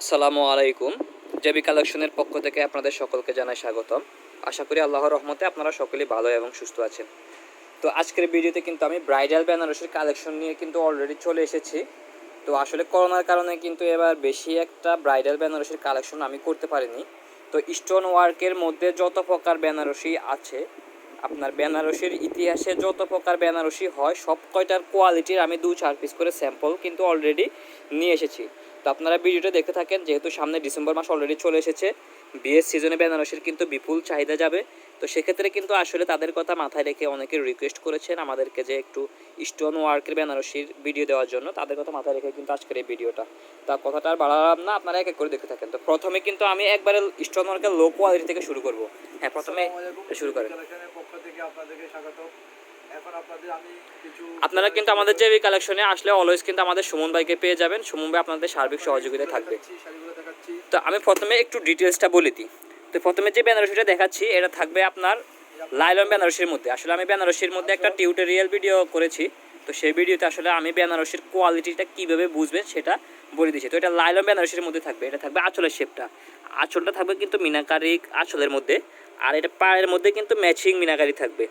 আসসালামু আলাইকুম। জেবি কালেকশনের পক্ষ থেকে আপনাদের সকলকে জানাই স্বাগতম। আশা করি আল্লাহর রহমতে আপনারা সকলেই ভালো এবং সুস্থ আছেন। তো আজকের ভিডিওতে কিন্তু আমি ব্রাইডাল বেনারসির কালেকশন নিয়ে কিন্তু অলরেডি চলে এসেছি। তো আসলে করোনার কারণে কিন্তু এবার বেশি একটা ব্রাইডাল বেনারসির কালেকশন আমি করতে পারিনি। তো স্টোন ওয়ার্কের মধ্যে যত প্রকার বেনারসি আছে, আপনার বেনারসির ইতিহাসে যত প্রকার বেনারসি হয় সব কয়টার কোয়ালিটির আমি দু চার পিস করে স্যাম্পল কিন্তু অলরেডি নিয়ে এসেছি। তো আপনারা ভিডিওটা দেখতে থাকেন, যেহেতু সামনে ডিসেম্বর মাস অলরেডি চলে এসেছে, বিয়ের সিজনে বেনারসির কিন্তু বিপুল চাহিদা যাবে। তো সেক্ষেত্রে কিন্তু আসলে তাদের কথা মাথায় রেখে অনেকে রিকোয়েস্ট করেছেন আমাদেরকে যে একটু স্টোন ওয়ার্কের বেনারসির ভিডিও দেওয়ার জন্য। তাদের কথা মাথায় রেখে কিন্তু আজকের এই ভিডিওটা তা কথাটা আর বাড়ালাম না, আপনারা এক এক করে দেখতে থাকেন। তো প্রথমে কিন্তু আমি একবারে স্টোন ওয়ার্কের লো কোয়ালিটি থেকে শুরু করব। হ্যাঁ প্রথমে শুরু করেন। পক্ষ থেকে আপনাদেরকে স্বাগত আপনারা কিন্তু আমাদের যে কালেকশনে আসলে অলওয়েজ কিন্তু আমাদের সুমন ভাইকে পেয়ে যাবেন। সুমন ভাই আপনাদের সার্বিক সহযোগিতায় থাকবে। তো আমি প্রথমে একটু ডিটেলসটা বলে দিই। তো প্রথমে যে বেনারসিটা দেখাচ্ছি এটা থাকবে আপনার লাইলন বেনারসির মধ্যে। আসলে আমি বেনারসির মধ্যে একটা টিউটোরিয়াল ভিডিও করেছি। তো সেই ভিডিওতে আসলে আমি বেনারসির কোয়ালিটিটা কীভাবে বুঝবেন সেটা বলে দিয়েছি। তো এটা লাইলন বেনারসির মধ্যে থাকবে। এটা থাকবে আঁচলের শেপটা আঁচলটা থাকবে কিন্তু মিনাকারি আঁচলের মধ্যে। আর এটা পায়ের মধ্যে কিন্তু ম্যাচিং মিনাকারি থাকবে।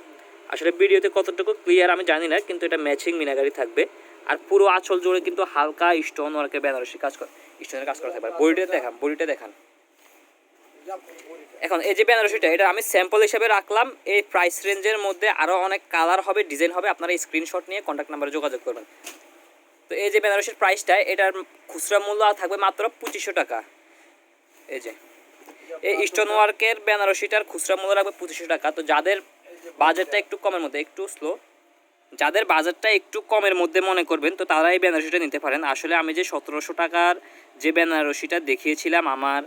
আসলে ভিডিওতে কতটুকু ক্লিয়ার আমি জানি না, কিন্তু এটা ম্যাচিং মিনাগারি থাকবে। আর পুরো আঁচল জুড়ে কিন্তু হালকা স্টোন ওয়ার্কের বেনারসি কাজ কর স্টোনের কাজ করা থাকবে। বডিটা দেখান বডিটা দেখান। এখন এই যে বেনারসিটা, এটা আমি স্যাম্পল হিসেবে রাখলাম। এই প্রাইস রেঞ্জের মধ্যে আরও অনেক কালার হবে ডিজাইন হবে। আপনারা স্ক্রিনশট নিয়ে কন্ট্যাক্ট নাম্বারে যোগাযোগ করবেন। তো এই যে বেনারসির প্রাইসটা এটার খুচরা মূল্য থাকবে মাত্র পঁচিশশো টাকা। এই যে, এই স্টোন ওয়ার্কের বেনারসিটার খুচরা মূল্য রাখবে পঁচিশশো টাকা। তো যাদের বাজেটটা একটু কমের মধ্যে, একটু স্লো যাদের বাজেটটা একটু কমের মধ্যে মনে করবেন, তো তারা এই বেনারসিটা নিতে পারেন। আসলে আমি যে সতেরোশো টাকার যে বেনারসিটা দেখিয়েছিলাম আমার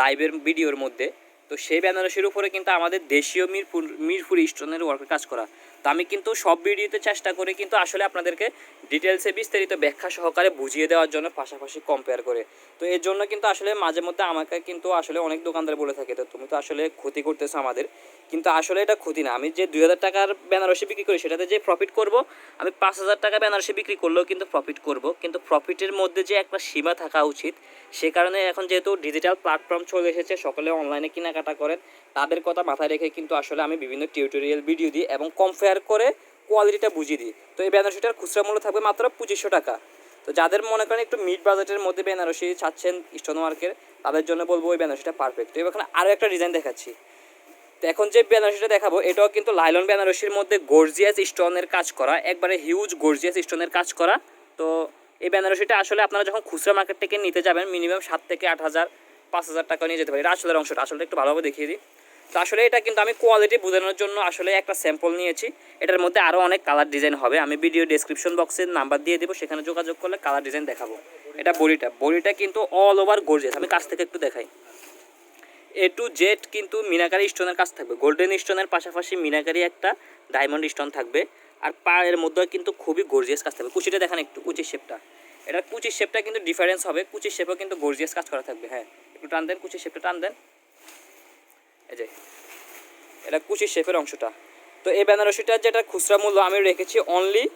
লাইভের ভিডিওর মধ্যে, তো সেই বেনারসির উপরে কিন্তু আমাদের দেশীয় মিরপুর মিরপুর স্টোনের ওয়ার্কের কাজ করা। তো আমি কিন্তু সব ভিডিওতে চেষ্টা করি কিন্তু আসলে আপনাদেরকে ডিটেলসে বিস্তারিত ব্যাখ্যা সহকারে বুঝিয়ে দেওয়ার জন্য পাশাপাশি কম্পেয়ার করে। তো এর জন্য কিন্তু আসলে মাঝে মধ্যে আমাকে কিন্তু আসলে অনেক দোকানদার বলে থাকে, তো তুমি তো আসলে ক্ষতি করতেছো আমাদের। কিন্তু আসলে এটা ক্ষতি না। আমি যে দুই হাজার টাকার বেনারসি বিক্রি করি, সেটাতে যে প্রফিট করব, আমি পাঁচ হাজার টাকা বেনারসি বিক্রি করলেও কিন্তু প্রফিট করব। কিন্তু প্রফিটের মধ্যে যে একটা সীমা থাকা উচিত, সে কারণে এখন যেহেতু ডিজিটাল প্ল্যাটফর্ম চলে এসেছে, সকলে অনলাইনে কেনাকাটা করেন, তাদের কথা মাথায় রেখে কিন্তু আসলে আমি বিভিন্ন টিউটোরিয়াল ভিডিও দিই এবং কম্পেয়ার করে কোয়ালিটিটা বুঝিয়ে দিই। তো এই বেনারসিটার খুচরা মূল্য থাকবে মাত্র পঁচিশশো টাকা। তো যাদের মনে করেন একটু মিড বাজেটের মধ্যে বেনারসি চাচ্ছেন স্টোন ওয়ার্কের তাদের জন্য বলব ওই বেনারসিটা পারফেক্ট তো এখানে আরও একটা ডিজাইন দেখাচ্ছি। তো এখন যে বেনারসিটা দেখাবো, এটাও কিন্তু লাইলন বেনারসির মধ্যে গর্জিয়াস স্টোনের কাজ করা, একবারে হিউজ গর্জিয়াস স্টোনের কাজ করা। তো এই বেনারসিটা আসলে আপনারা যখন খুচরা মার্কেট থেকে নিতে যাবেন মিনিমাম সাত থেকে আট হাজার, পাঁচ হাজার টাকা নিয়ে যেতে পারি এটা আসলের অংশটা আসলে একটু ভালোভাবে দেখিয়ে দিই। তো আসলে এটা কিন্তু আমি কোয়ালিটি বোঝানোর জন্য আসলে একটা স্যাম্পল নিয়েছি। এটার মধ্যে আরও অনেক কালার ডিজাইন হবে। আমি ভিডিও ডেসক্রিপশন বক্সে নাম্বার দিয়ে দেবো, সেখানে যোগাযোগ করলে কালার ডিজাইন দেখাবো। এটা বড়িটা বড়িটা কিন্তু অল ওভার গর্জিয়াস আমি কাছ থেকে একটু দেখাই। এ টু জেড কিন্তু মিনাকারি স্টোনের কাজ থাকবে। গোল্ডেন স্টোনের পাশাপাশি মিনাকারি একটা ডায়মন্ড স্টোন থাকবে। আর পায়ের মধ্যে কিন্তু খুবই গর্জিয়াস কাজ থাকবে। কুচিটা দেখান একটু, কুচির শেপটা এটার কুচির শেপটা কিন্তু ডিফারেন্স হবে। কুচির শেপও কিন্তু গর্জিয়াস কাজ করা থাকবে। হ্যাঁ একটু টান দেন, কুচির শেপটা টান দেন। এই যে, এটা কুচির শেপের অংশটা। তো এই বেনারসিটার যেটা খুচরা মূল্য আমি রেখেছি অনলি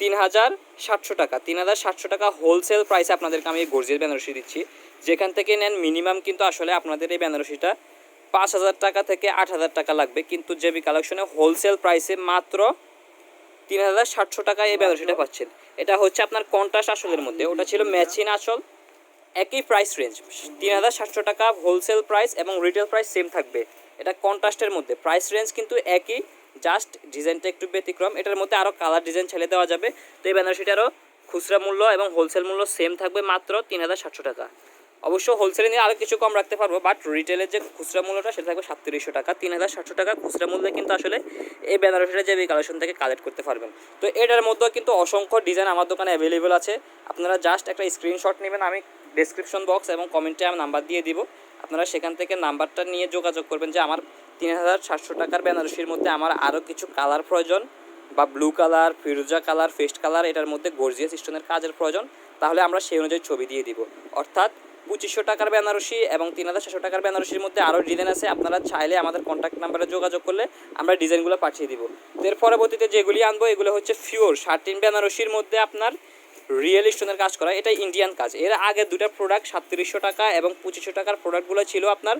তিন হাজার সাতশো টাকা। তিন হাজার সাতশো টাকা হোলসেল প্রাইসে আপনাদেরকে আমি এই গর্জিয়াস বেনারসি দিচ্ছি। যেখান থেকে নেন মিনিমাম কিন্তু আসলে আপনাদের এই বেনারসিটা পাঁচ হাজার টাকা থেকে আট হাজার টাকা লাগবে। কিন্তু জেবি কালেকশনে হোলসেল প্রাইসে মাত্র তিন হাজার সাতশো টাকায় এই বেনারসিটা পাচ্ছেন। এটা হচ্ছে আপনার কন্ট্রাস্ট আসলের মধ্যে। ওটা ছিল ম্যাচিন আসল একই প্রাইস রেঞ্জ তিন হাজার সাতশো টাকা হোলসেল প্রাইস এবং রিটেল প্রাইস সেম থাকবে। এটা কন্ট্রাস্টের মধ্যে। প্রাইস রেঞ্জ কিন্তু একই জাস্ট ডিজাইনটা একটু ব্যতিক্রম, এটার মধ্যে আরও কালার ডিজাইন ছেলে দেওয়া যাবে। তো এই বেনারসিটারও খুচরা মূল্য এবং হোলসেল মূল্য সেম থাকবে মাত্র তিন হাজার সাতশো টাকা। অবশ্য হোলসেলে নিয়ে আরও কিছু কম রাখতে পারব বাট রিটেলের যে খুচরা মূল্যটা সেটা থাকবে সাতত্রিশশো টাকা। তিন হাজার সাতশো টাকা খুচরা মূল্যে কিন্তু আসলে এই বেনারসিটা যে কালেকশন থেকে কালেক্ট করতে পারবেন। তো এটার মধ্যেও কিন্তু অসংখ্য ডিজাইন আমার দোকানে অ্যাভেলেবেল আছে। আপনারা জাস্ট একটা স্ক্রিনশট নেবেন, আমি ডেসক্রিপশন বক্স এবং কমেন্টে আমি নাম্বার দিয়ে দিব। আপনারা সেখান থেকে নাম্বারটা নিয়ে যোগাযোগ করবেন যে আমার তিন হাজার সাতশো টাকার বেনারসির মধ্যে আমার আরও কিছু কালার প্রয়োজন বা ব্লু কালার ফিরোজা কালার ফেস্ট কালার এটার মধ্যে গর্জিয়াস স্টোনের কাজের প্রয়োজন। তাহলে আমরা সেই অনুযায়ী ছবি দিয়ে দিব। অর্থাৎ পঁচিশশো টাকার বেনারসি এবং তিন হাজার ছশো টাকার বেনারসির মধ্যে আরও ডিজাইন আছে। আপনারা চাইলে আমাদের কন্ট্যাক্ট নাম্বারে যোগাযোগ করলে আমরা ডিজাইনগুলো পাঠিয়ে দিব। এর পরবর্তীতে যেগুলি আনব, এগুলো হচ্ছে ফিওর শার্টিন বেনারসির মধ্যে আপনার রিয়েল স্টোনের কাজ করা। এটা ইন্ডিয়ান কাজ। এর আগে দুটো প্রোডাক্ট সাতত্রিশশো টাকা এবং পঁচিশশো টাকার প্রোডাক্টগুলো ছিল আপনার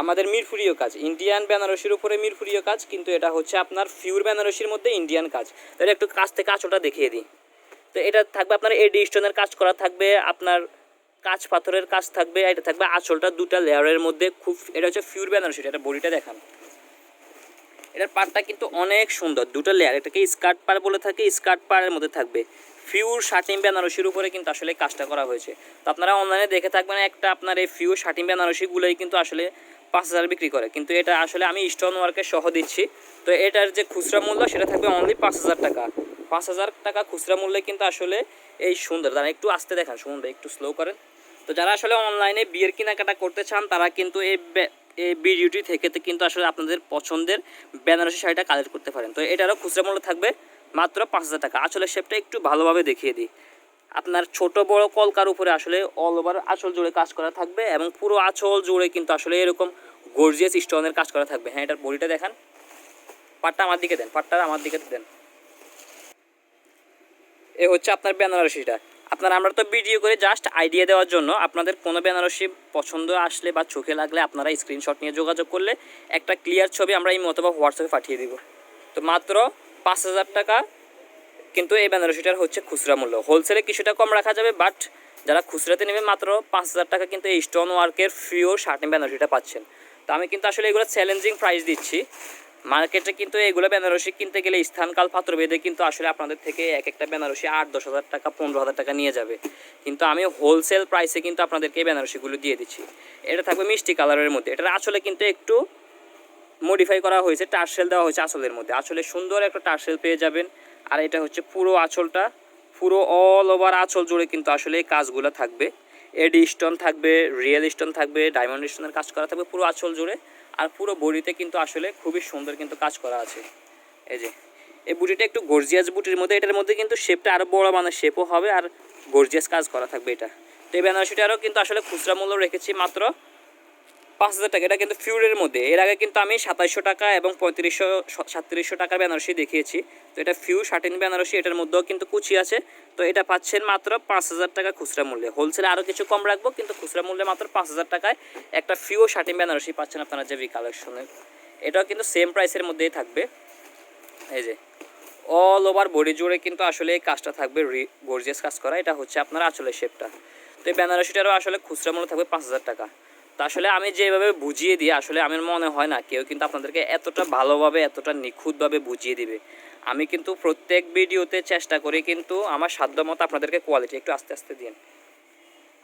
আমাদের মিরপুরীয় কাজ ইন্ডিয়ান বেনারসির উপরে মিরপুরীয় কাজ, কিন্তু এটা হচ্ছে আপনার ফিউর বেনারসির মধ্যে ইন্ডিয়ান কাজ। তাহলে একটু কাজ থেকে আঁচলটা দেখিয়ে দিই। তো এটা থাকবে আপনার এডি স্টোনের কাজ করা থাকবে, আপনার কাঁচ পাথরের কাজ থাকবে এটা থাকবে আঁচলটা দুটা লেয়ারের মধ্যে খুব, এটা হচ্ছে ফিউর বেনারসি, এটা বডিটা দেখান। এটার পাড়টা কিন্তু অনেক সুন্দর, দুটো লেয়ার এটাকে স্কার্ট পার বলে থাকে, স্কার্ট পারের মধ্যে থাকবে। ফিউর শার্টিং বেনারসির উপরে কিন্তু আসলে কাজটা করা হয়েছে। তো আপনারা অনলাইনে দেখে থাকবেন, একটা আপনার এই ফিউর শার্টিং বেনারসিগুলোই কিন্তু আসলে পাঁচ হাজার বিক্রি করে। কিন্তু এটা আসলে আমি স্টোন ওয়ার্কে সহ দিচ্ছি। তো এটার যে খুচরা মূল্য, সেটা থাকবে অনলি পাঁচ হাজার টাকা। পাঁচ হাজার টাকা খুচরা মূল্যে কিন্তু আসলে এই সুন্দর। তারা একটু আসতে দেখান সুন্দর একটু স্লো করেন। তো যারা আসলে অনলাইনে বিয়ের কেনাকাটা করতে চান, তারা কিন্তু এই এই ভিডিওটি থেকে কিন্তু আসলে আপনাদের পছন্দের বেনারসি শাড়িটা কালেক্ট করতে পারেন। তো এটারও খুচরা মূল্য থাকবে মাত্র পাঁচ হাজার টাকা। আসলে শেপটা একটু ভালোভাবে দেখিয়ে দিই। আপনার ছোট বড় কলকার উপরে আসলে অল ওভার আঁচল জুড়ে কাজ করা থাকবে এবং পুরো আঁচল জুড়ে কিন্তু আসলে এরকম গর্জিয়াস স্টোনের কাজ করা থাকবে। হ্যাঁ এটার বডিটা দেখান। পাটটা আমার দিকে দেন, পাটটা আমার দিকে দেন। এ হচ্ছে আপনার বেনারসিটা। আপনার আমরা তো ভিডিও করে জাস্ট আইডিয়া দেওয়ার জন্য আপনাদের কোনো বেনারসি পছন্দ আসলে বা চোখে লাগলে আপনারা স্ক্রিনশট নিয়ে যোগাযোগ করলে একটা ক্লিয়ার ছবি আমরা এই মতো বা হোয়াটসঅ্যাপে পাঠিয়ে দিব। তো মাত্র পাঁচ হাজার টাকা কিন্তু এই বেনারসিটার হচ্ছে খুচরা মূল্য। হোলসেলে কিছুটা কম রাখা যাবে বাট যারা খুচরাতে নেবে মাত্র পাঁচ হাজার টাকা কিন্তু এই স্টোন ওয়ার্কের ফ্রিও শার্টিং বেনারসিটা পাচ্ছেন। তো আমি কিন্তু আসলে এগুলো চ্যালেঞ্জিং প্রাইস দিচ্ছি। মার্কেটে কিন্তু এগুলো বেনারসি কিনতে গেলে স্থানকাল পাত্র বেঁধে কিন্তু আসলে আপনাদের থেকে এক একটা বেনারসি আট, দশ হাজার টাকা, পনেরো হাজার টাকা নিয়ে যাবে। কিন্তু আমি হোলসেল প্রাইসে কিন্তু আপনাদেরকে এই বেনারসিগুলো দিয়ে দিচ্ছি। এটা থাকবে মিষ্টি কালারের মধ্যে। এটার আসলে কিন্তু একটু মডিফাই করা হয়েছে টার্সেল দেওয়া হয়েছে আঁচলের মধ্যে। আসলে সুন্দর একটা টার্সেল পেয়ে যাবেন। আর এটা হচ্ছে পুরো আঁচলটা, পুরো অল ওভার আঁচল জুড়ে কিন্তু আসলে এই কাজগুলো থাকবে। এডি স্টোন থাকবে রিয়েল স্টোন থাকবে ডায়মন্ড স্টোনের কাজ করা থাকবে পুরো আঁচল জুড়ে। আর পুরো বডিতে কিন্তু আসলে খুবই সুন্দর কিন্তু কাজ করা আছে। এই যে, এই বুটিটা একটু গর্জিয়াস বুটির মধ্যে, এটার মধ্যে কিন্তু শেপটা আরও বড় মানে শেপও হবে আর গর্জিয়াস কাজ করা থাকবে এটা। তো এই বেনারসিটারও কিন্তু আসলে খুচরা মূল্য রেখেছি মাত্র। পাঁচ হাজার টাকা। এটা কিন্তু ফিউরের মধ্যে। এর আগে কিন্তু আমি সাতাইশশো টাকা এবং পঁয়ত্রিশশো, সাতত্রিশশো টাকার বেনারসি দেখিয়েছি। তো এটা ফিউ শার্টিন বেনারসি, এটার মধ্যেও কিন্তু কুচি আছে। তো এটা পাচ্ছেন মাত্র পাঁচ হাজার টাকা খুচরা মূল্যে। হোলসেলে আরও কিছু কম রাখব, কিন্তু খুচরা মূল্যে মাত্র পাঁচ হাজার টাকায় একটা ফিউ শার্টিন বেনারসি পাচ্ছেন আপনারা জেবি কালেকশনের এটাও কিন্তু সেম প্রাইসের মধ্যেই থাকবে। এই যে অল ওভার বডি জুড়ে কিন্তু আসলে এই কাজটা থাকবে গর্জিয়াস কাজ করা। এটা হচ্ছে আপনার আসলে শেপটা তো এই বেনারসিটারও আসলে খুচরা মূল্য থাকবে পাঁচ হাজার টাকা। আসলে আমি যেভাবে বুঝিয়ে দিই, আসলে আমার মনে হয় না কেউ কিন্তু আপনাদেরকে এতটা ভালোভাবে, এতটা নিখুঁতভাবে বুঝিয়ে দিবে। আমি কিন্তু প্রত্যেক ভিডিওতে চেষ্টা করি কিন্তু আমার সাধ্যমতো আপনাদেরকে কোয়ালিটি একটু আস্তে আস্তে দিন।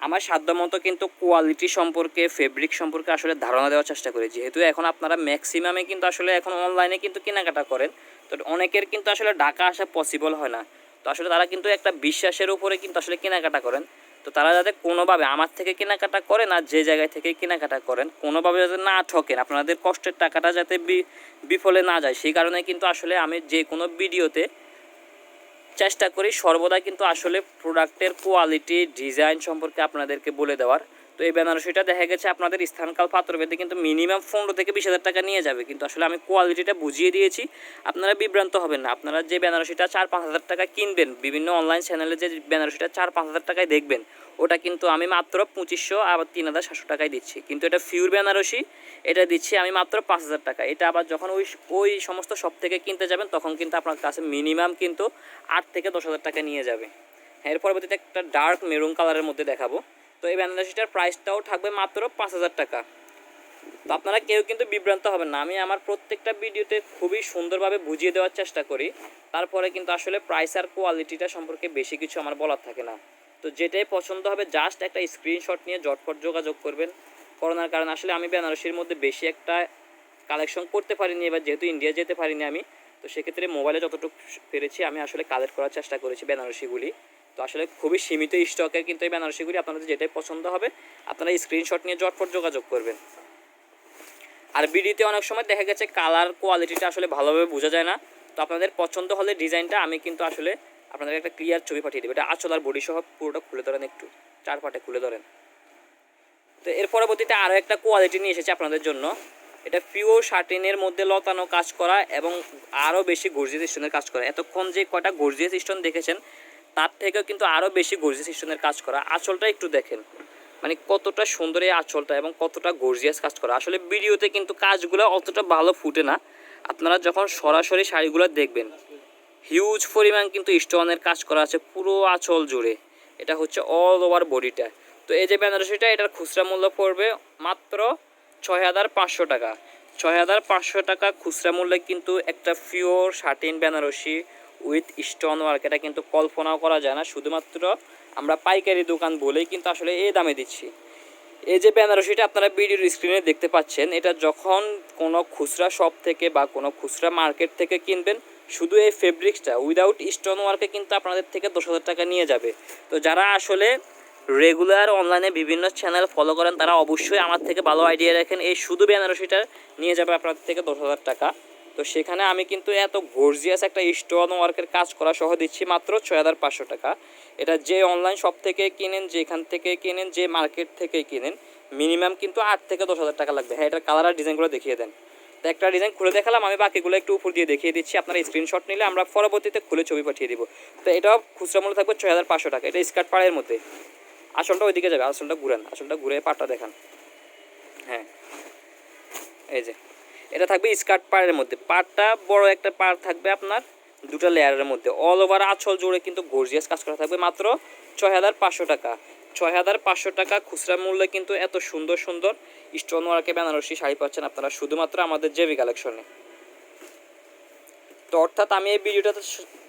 আমার সাধ্যমতো কিন্তু কোয়ালিটি সম্পর্কে ফেব্রিক সম্পর্কে আসলে ধারণা দেওয়ার চেষ্টা করি। যেহেতু এখন আপনারা ম্যাক্সিমামে কিন্তু আসলে এখন অনলাইনে কিন্তু কেনাকাটা করেন, তো অনেকের কিন্তু আসলে ঢাকা আসা পসিবল হয় না। তো আসলে তারা কিন্তু একটা বিশ্বাসের উপরে কিন্তু আসলে কেনাকাটা করেন। তো তারা যাতে কোনোভাবে আমার থেকে কেনাকাটা করেন আর যে জায়গায় থেকে কেনাকাটা করেন, কোনোভাবে যাতে না ঠকেন আপনাদের কষ্টের টাকাটা যাতে বিফলে না যায়, সেই কারণে কিন্তু আসলে আমি যে কোনো ভিডিওতে চেষ্টা করি সর্বদা কিন্তু আসলে প্রোডাক্টের কোয়ালিটি ডিজাইন সম্পর্কে আপনাদেরকে বলে দেওয়ার। তো এই বেনারসিটা দেখা গেছে আপনাদের স্থানকাল পাত্রভেদে কিন্তু মিনিমাম পনেরো থেকে বিশ হাজার টাকা নিয়ে যাবে। কিন্তু আসলে আমি কোয়ালিটিটা বুঝিয়ে দিয়েছি, আপনারা বিভ্রান্ত হবেন না। আপনারা যে বেনারসিটা চার পাঁচ হাজার টাকা কিনবেন, বিভিন্ন অনলাইন চ্যানেলে যে বেনারসিটা চার পাঁচ হাজার টাকায় দেখবেন, ওটা কিন্তু আমি মাত্র পঁচিশশো আবার তিন হাজার সাতশো টাকায় দিচ্ছি। কিন্তু এটা ফিউর বেনারসি, এটা দিচ্ছি আমি মাত্র পাঁচ হাজার টাকা। এটা আবার যখন ওই ওই সমস্ত সব থেকে কিনতে যাবেন, তখন কিন্তু আপনার কাছে মিনিমাম কিন্তু আট থেকে দশ হাজার টাকা নিয়ে যাবে। হ্যাঁ এর পরবর্তীতে একটা ডার্ক মেরুন কালারের মধ্যে দেখাবো। তো এই বেনারসিটার প্রাইসটাও থাকবে মাত্র পাঁচ হাজার টাকা। তো আপনারা কেউ কিন্তু বিভ্রান্ত হবেন না। আমি আমার প্রত্যেকটা ভিডিওতে খুবই সুন্দরভাবে বুঝিয়ে দেওয়ার চেষ্টা করি। তারপরে কিন্তু আসলে প্রাইস আর কোয়ালিটিটা সম্পর্কে বেশি কিছু আমার বলার থাকে না। তো যেটাই পছন্দ হবে জাস্ট একটা স্ক্রিনশট নিয়ে জটপট যোগাযোগ করবেন। করোনার কারণে আসলে আমি বেনারসির মধ্যে বেশি একটা কালেকশন করতে পারিনি, এবার যেহেতু ইন্ডিয়া যেতে পারিনি আমি, তো সেক্ষেত্রে মোবাইলে যতটুকু পেরেছি, আমি আসলে কালেক্ট করার চেষ্টা করেছি বেনারসিগুলি। তো আসলে খুবই সীমিত স্টকের কিন্তু এই বেনারসিগুলি আপনাদের যেটাই পছন্দ হবে, আপনারা স্ক্রিনশট নিয়ে জটপট যোগাযোগ করবেন। আর বিডিতে অনেক সময় দেখা গেছে কালার কোয়ালিটিটা আসলে ভালোভাবে বোঝা যায় না। তো আপনাদের পছন্দ হলে ডিজাইনটা আমি কিন্তু আসলে আপনাদের একটা ক্লিয়ার ছবি পাঠিয়ে দেবো। এটা আঁচল আর বডি সহ পুরোটা খুলে ধরেন একটু চার পাটে খুলে ধরেন। তো এর পরবর্তীতে আরও একটা কোয়ালিটি নিয়ে এসেছে আপনাদের জন্য। এটা পিওর শার্টিনের মধ্যে লতানো কাজ করা এবং আরও বেশি গর্জিয়াস স্টোনের কাজ করা। এতক্ষণ যে কয়টা গর্জিয়াস স্টোন দেখেছেন তার থেকেও কিন্তু আরও বেশি গর্জিয়াস স্টোনের কাজ করা। আঁচলটা একটু দেখেন। মানে কতটা সুন্দর এই আঁচলটা এবং কতটা গর্জিয়াস কাজ করা। আসলে ভিডিওতে কিন্তু কাজগুলো অতটা ভালো ফুটে না। আপনারা যখন সরাসরি শাড়িগুলো দেখবেন হিউজ পরিমাণ কিন্তু স্টোনের কাজ করা আছে পুরো আঁচল জুড়ে। এটা হচ্ছে অল ওভার বডিটা তো এই যে বেনারসিটা, এটার খুচরা মূল্য পড়বে মাত্র ছয় হাজার পাঁচশো টাকা। ছয় হাজার পাঁচশো টাকা খুচরা মূল্যে কিন্তু একটা pure satin Banarasi with stone work, এটা কিন্তু কল্পনাও করা যায় না। শুধুমাত্র আমরা পাইকারি দোকান বলেই কিন্তু আসলে এই দামে দিচ্ছি। এই যে বেনারসিটা আপনারা ভিডিওর স্ক্রিনে দেখতে পাচ্ছেন, এটা যখন কোনো খুচরা শপ থেকে বা কোনো খুচরা মার্কেট থেকে কিনবেন, শুধু এই ফেব্রিক্সটা, উইদাউট স্টোন ওয়ার্কে কিন্তু আপনাদের থেকে দশ হাজার টাকা নিয়ে যাবে। তো যারা আসলে রেগুলার অনলাইনে বিভিন্ন চ্যানেল ফলো করেন, তারা অবশ্যই আমার থেকে ভালো আইডিয়া রাখেন। এই শুধু বেনারসিটা নিয়ে যাবে আপনাদের থেকে দশ হাজার টাকা। তো সেখানে আমি কিন্তু এত গর্জিয়াস একটা স্টোন ওয়ার্কের কাজ করা সহ দিচ্ছি মাত্র ছয় হাজার পাঁচশো টাকা। এটা যে অনলাইন শপ থেকে কিনেন, যেখান থেকে কিনেন, যে মার্কেট থেকে কিনেন মিনিমাম কিন্তু আট থেকে দশ হাজার টাকা লাগবে। হ্যাঁ এটার কালার আর ডিজাইনগুলো দেখিয়ে দেন। তো একটা ডিজাইন খুলে দেখালাম, আমি বাকিগুলো একটু উপর দিয়ে দেখিয়ে দিচ্ছি। আপনারা স্ক্রিনশট নিলে আমরা পরবর্তীতে খুলে ছবি পাঠিয়ে দিব। তো এটাও খুচরা মূল্য থাকবে ছয় হাজার পাঁচশো টাকা। এটা স্কার্ট পাড়ের মধ্যে। আসলটা ওইদিকে যাবে আসলটা ঘুরেন আসলটা ঘুরে পাটটা দেখান। হ্যাঁ এই যে। এটা থাকবে স্কার্ট পাড়ের মধ্যে। পাড়টা বড় একটা পাড় থাকবে আপনার দুটা লেয়ারের মধ্যে। অল ওভার আছল জুড়ে কিন্তু গর্জিয়াস কাজ করা থাকবে। মাত্র ছয় হাজার পাঁচশো টাকা। ছয় হাজার পাঁচশো টাকা খুচরা মূল্যে কিন্তু এত সুন্দর সুন্দর স্টোন ওয়ার্কে বেনারসি শাড়ি পাচ্ছেন আপনারা। শুধুমাত্র আমাদের জেবি কালেকশনে তো অর্থাৎ আমি এই ভিডিওটাতে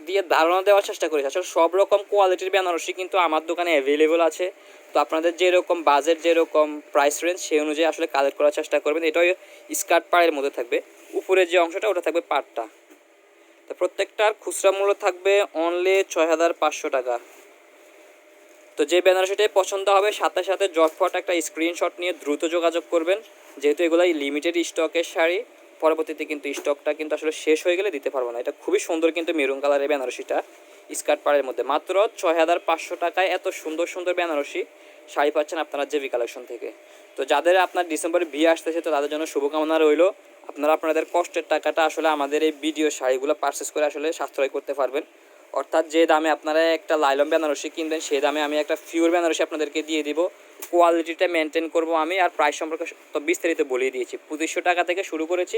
দিয়ে ধারণা দেওয়ার চেষ্টা করেছি। আসলে সব রকম কোয়ালিটির বেনারসি কিন্তু আমার দোকানে অ্যাভেলেবল আছে। তো আপনাদের যেরকম বাজেট যেরকম প্রাইস রেঞ্জ সেই অনুযায়ী আসলে কালেক্ট করার চেষ্টা করবেন। এটাও স্কার্ট পাড়ের মধ্যে থাকবে। উপরের যে অংশটা, ওটা থাকবে পাড়টা। তো প্রত্যেকটার খুচরা মূল্য থাকবে অনলি ছয় হাজার পাঁচশো টাকা। তো যে বেনারসিটাই পছন্দ হবে, সাথে সাথে জটফট একটা স্ক্রিনশট নিয়ে দ্রুত যোগাযোগ করবেন। যেহেতু এগুলাই লিমিটেড স্টকের শাড়ি পরবর্তীতে কিন্তু স্টকটা কিন্তু আসলে শেষ হয়ে গেলে দিতে পারব না। এটা খুবই সুন্দর কিন্তু মেরুন কালারের বেনারসিটা, স্কার্ট পাড়ের মধ্যে। মাত্র ছয় হাজার পাঁচশো টাকায় এত সুন্দর সুন্দর বেনারসি শাড়ি পাচ্ছেন আপনারা জেবি কালেকশন থেকে। তো যাদের আপনার ডিসেম্বরে বিয়ে আসতেছে, তো তাদের জন্য শুভকামনা রইল। আপনারা আপনাদের কষ্টের টাকাটা আসলে আমাদের এই ভিডিও শাড়িগুলো পারচেস করে আসলে সাশ্রয় করতে পারবেন। অর্থাৎ যে দামে আপনারা একটা লাইলন বেনারসি কিনবেন সেই দামে আমি একটা ফিউর বেনারসি আপনাদেরকে দিয়ে দিব। কোয়ালিটিটা মেনটেন করব আমি, আর প্রাইস সম্পর্কে তো বিস্তারিত বলিয়ে দিয়েছি। পঁচিশশো টাকা থেকে শুরু করেছি।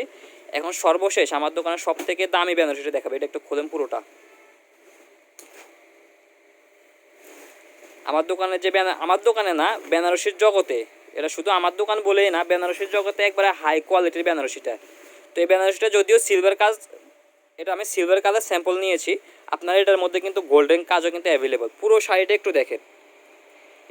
এখন সর্বশেষ আমার দোকানে সব থেকে দামি বেনারসিটা দেখাবে। এটা একটু খোলেন পুরোটা। আমার দোকানে যে ব্যানার আমার দোকানে না, বেনারসির জগতে, এটা শুধু আমার দোকান বলেই না, বেনারসির জগতে একবারে হাই কোয়ালিটির বেনারসিটা। তো এই বেনারসিটা যদিও সিলভার কাজ, এটা আমি সিলভার কালার স্যাম্পল নিয়েছি, আপনার এটার মধ্যে কিন্তু গোল্ডেন কাজও কিন্তু অ্যাভেলেবল পুরো শাড়িটা একটু দেখেন।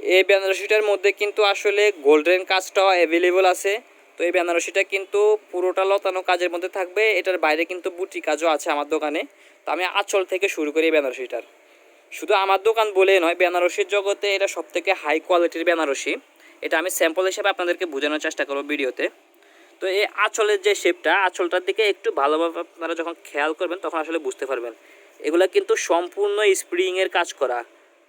এই বেনারসিটার মধ্যে কিন্তু আসলে গোল্ডেন কাজটাও অ্যাভেলেবল আছে। তো এই বেনারসিটা কিন্তু পুরোটা লতানো কাজের মধ্যে থাকবে। এটার বাইরে কিন্তু বুটি কাজও আছে আমার দোকানে। তো আমি আঁচল থেকে শুরু করি বেনারসিটার। শুধু আমার দোকান বলে নয়, বেনারসির জগতে এটা সব থেকে হাই কোয়ালিটির বেনারসি। এটা আমি স্যাম্পল হিসেবে আপনাদেরকে বোঝানোর চেষ্টা করব ভিডিওতে। তো এই আঁচলের যে শেপটা আঁচলটার দিকে একটু ভালোভাবে আপনারা যখন খেয়াল করবেন, তখন আসলে বুঝতে পারবেন। এগুলা কিন্তু সম্পূর্ণ স্প্রিংয়ের কাজ করা।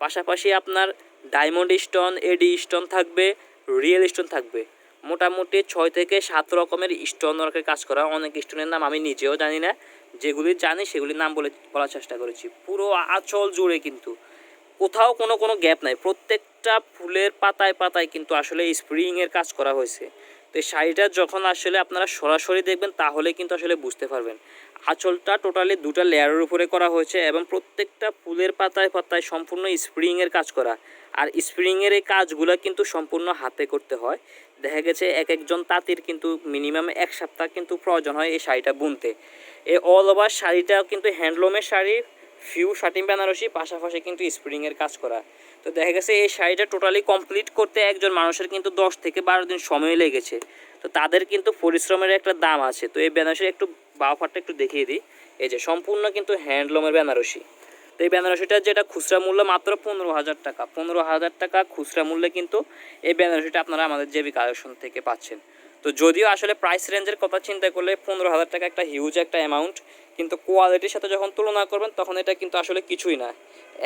পাশাপাশি আপনার ডায়মন্ড স্টোন, এডি স্টোন থাকবে, রিয়েল স্টোন থাকবে। মোটামুটি ছয় থেকে সাত রকমের স্টোন ওয়ার্কের কাজ করা। অনেক স্টোনের নাম আমি নিজেও জানি না। যেগুলি জানি, সেগুলির নাম বলে, বলার চেষ্টা করেছি। পুরো আচল জুড়ে কিন্তু। কোথাও কোনো কোনো গ্যাপ নাই। প্রত্যেকটা ফুলের পাতায় পাতায় কিন্তু আসলে স্প্রিংয়ের কাজ করা হয়েছে। তো এই শাড়িটা যখন আসলে আপনারা সরাসরি দেখবেন, তাহলে কিন্তু আসলে বুঝতে পারবেন। আঁচলটা টোটালি দুটা লেয়ারের উপরে করা হয়েছে এবং প্রত্যেকটা ফুলের পাতায় পাতায় সম্পূর্ণ স্প্রিংয়ের কাজ করা। আর স্প্রিংয়ের এই কাজগুলো কিন্তু সম্পূর্ণ হাতে করতে হয়। দেখা গেছে এক একজন তাঁতির কিন্তু মিনিমাম এক সপ্তাহ কিন্তু প্রয়োজন হয় এই শাড়িটা বুনতে। এই অল ওভার শাড়িটা কিন্তু হ্যান্ডলুমের শাড়ি ফিউ শার্টিং বেনারসি, পাশাপাশি কিন্তু স্প্রিংয়ের কাজ করা। তো দেখা গেছে এই শাড়িটা টোটালি কমপ্লিট করতে একজন মানুষের কিন্তু দশ থেকে বারো দিন সময় লেগেছে। তো তাদের কিন্তু পরিশ্রমের একটা দাম আছে। তো এই বেনারসির একটু বাফারটা একটু দেখিয়ে দিই। এই যে সম্পূর্ণ কিন্তু হ্যান্ডলুমের বেনারসি। তো এই বেনারসিটার যেটা খুচরা মূল্য মাত্র পনেরো হাজার টাকা। পনেরো হাজার টাকা খুচরা মূল্যে কিন্তু এই বেনারসিটা আপনারা আমাদের জেবি কালেকশন থেকে পাচ্ছেন। তো যদিও আসলে প্রাইস রেঞ্জের কথা চিন্তা করলে পনেরো হাজার টাকা একটা হিউজ একটা অ্যামাউন্ট কিন্তু কোয়ালিটির সাথে যখন তুলনা করবেন, তখন এটা কিন্তু আসলে কিছুই না।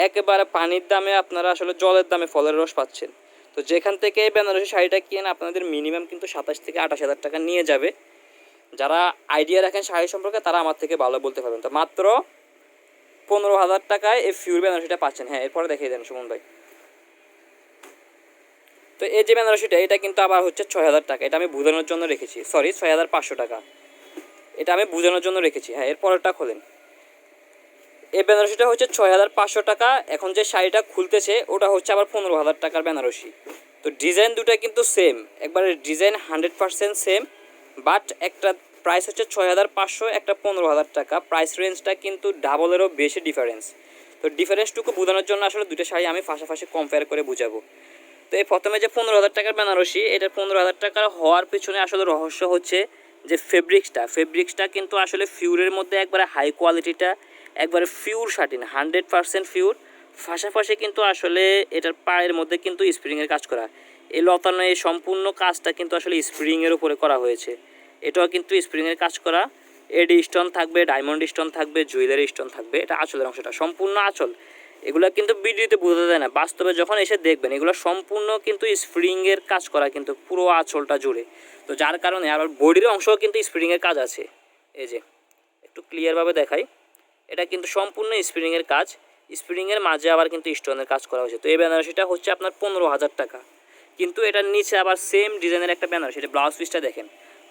একেবারে পানির দামে আপনারা আসলে জলের দামে ফলের রস পাচ্ছেন। তো যেখান থেকে বেনারসি শাড়িটা কিনে আপনাদের মিনিমাম কিন্তু সাতাশ থেকে আঠাশ হাজার টাকা নিয়ে যাবে। যারা আইডিয়া রাখেন শাড়ি সম্পর্কে, তারা আমার থেকে ভালো বলতে পারবেন। তো মাত্র পনেরো হাজার টাকায় এই ফিউর বেনারসিটা পাচ্ছেন। হ্যাঁ এরপরে দেখিয়ে দেন সুমন ভাই। তো এই যে বেনারসিটা, এটা কিন্তু আবার হচ্ছে ছয় হাজার টাকা। এটা আমি বোঝানোর জন্য রেখেছি। সরি ছয় হাজার পাঁচশো টাকা। এটা আমি বোঝানোর জন্য রেখেছি। হ্যাঁ এর পরেরটা খোলেন। এই বেনারসিটা হচ্ছে ছয় হাজার পাঁচশো টাকা। এখন যে শাড়িটা খুলতেছে, ওটা হচ্ছে আবার পনেরো হাজার টাকার বেনারসি। তো ডিজাইন দুটা কিন্তু সেম একবারে design hundred percent same but একটা প্রাইস হচ্ছে ছয় হাজার পাঁচশো, একটা পনেরো হাজার টাকা। প্রাইস রেঞ্জটা কিন্তু ডাবলেরও বেশি ডিফারেন্স তো ডিফারেন্সটুকু বোঝানোর জন্য আসলে দুটো শাড়ি আমি পাশাপাশি কম্পেয়ার করে বুঝাবো। তো এই প্রথমে যে পনেরো হাজার টাকার বেনারসি এটার পনেরো হাজার টাকার হওয়ার পিছনে আসলে রহস্য হচ্ছে যে ফেব্রিক্সটা ফেব্রিক্সটা কিন্তু আসলে ফিউরের মধ্যে একবারে হাই কোয়ালিটিটা একবারে pure satin hundred percent pure পাশাপাশি কিন্তু আসলে এটার পায়ের মধ্যে কিন্তু স্প্রিংয়ের কাজ করা। এই লতানো এই সম্পূর্ণ কাজটা কিন্তু আসলে স্প্রিংয়ের উপরে করা হয়েছে। এটাও কিন্তু স্প্রিংয়ের কাজ করা। এডি স্টোন থাকবে ডায়মন্ড স্টোন থাকবে জুয়েলারি স্টোন থাকবে, এটা আঁচলের অংশটা, সম্পূর্ণ আঁচল। এগুলো কিন্তু ভিডিওতে বোঝা যায় না, বাস্তবে যখন এসে দেখবেন, এগুলো সম্পূর্ণ কিন্তু স্প্রিংয়ের কাজ করা, কিন্তু পুরো আঁচলটা জুড়ে। তো যার কারণে আবার বডির অংশও কিন্তু স্প্রিংয়ের কাজ আছে। এই যে, একটু ক্লিয়ারভাবে দেখাই। এটা কিন্তু সম্পূর্ণ স্প্রিংয়ের কাজ। স্প্রিংয়ের মাঝে আবার কিন্তু স্টোনের কাজ করা হয়েছে। তো এই বেনারসিটা হচ্ছে আপনার পনেরো হাজার টাকা। কিন্তু এটার নিচে আবার সেম ডিজাইনের একটা বেনারসি এটা ব্লাউজ পিসটা দেখেন।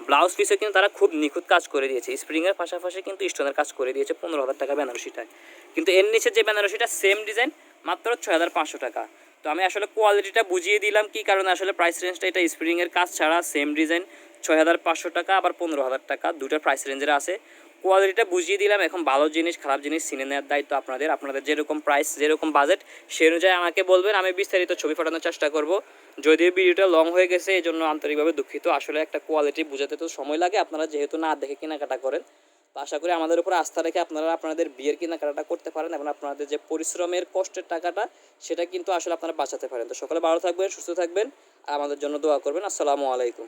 ব্লাউজ পিসে কিন্তু তারা খুব নিখুঁত কাজ করে দিয়েছে। স্প্রিংয়ের পাশাপাশি কিন্তু স্টোনের কাজ করে দিয়েছে পনেরো হাজার টাকা বেনারসিটায় কিন্তু এর নিচে যে বেনারসিটা সেম ডিজাইন মাত্র ছয় হাজার পাঁচশো টাকা। তো আমি আসলে কোয়ালিটিটা বুঝিয়ে দিলাম কি কারণে আসলে প্রাইস রেঞ্জটা এটা স্প্রিংয়ের কাজ ছাড়া সেম ডিজাইন ছয় হাজার পাঁচশো টাকা, আবার পনেরো হাজার টাকা দুটো প্রাইস রেঞ্জের আছে। কোয়ালিটিটা বুঝিয়ে দিলাম। এখন ভালো জিনিস, খারাপ জিনিস সিনে নেওয়ার দায়িত্ব আপনাদের। আপনাদের যেরকম প্রাইস যেরকম বাজেট সেই অনুযায়ী আমাকে বলবেন, আমি বিস্তারিত ছবি পাঠানোর চেষ্টা করব। যদিও ভিডিওটা লং হয়ে গেছে এই জন্য আন্তরিকভাবে দুঃখিত। আসলে একটা কোয়ালিটি বোঝাতে তো সময় লাগে, আপনারা যেহেতু না দেখে কেনাকাটা করেন। তো আশা করি আমাদের উপর আস্থা রেখে আপনারা আপনাদের বিয়ের কেনাকাটাটা করতে পারেন এবং আপনাদের যে পরিশ্রমের কষ্টের টাকাটা, সেটা কিন্তু আসলে আপনারা বাঁচাতে পারেন। তো সকলে ভালো থাকবেন, সুস্থ থাকবেন, আর আমাদের জন্য দোয়া করবেন। আসসালামু আলাইকুম।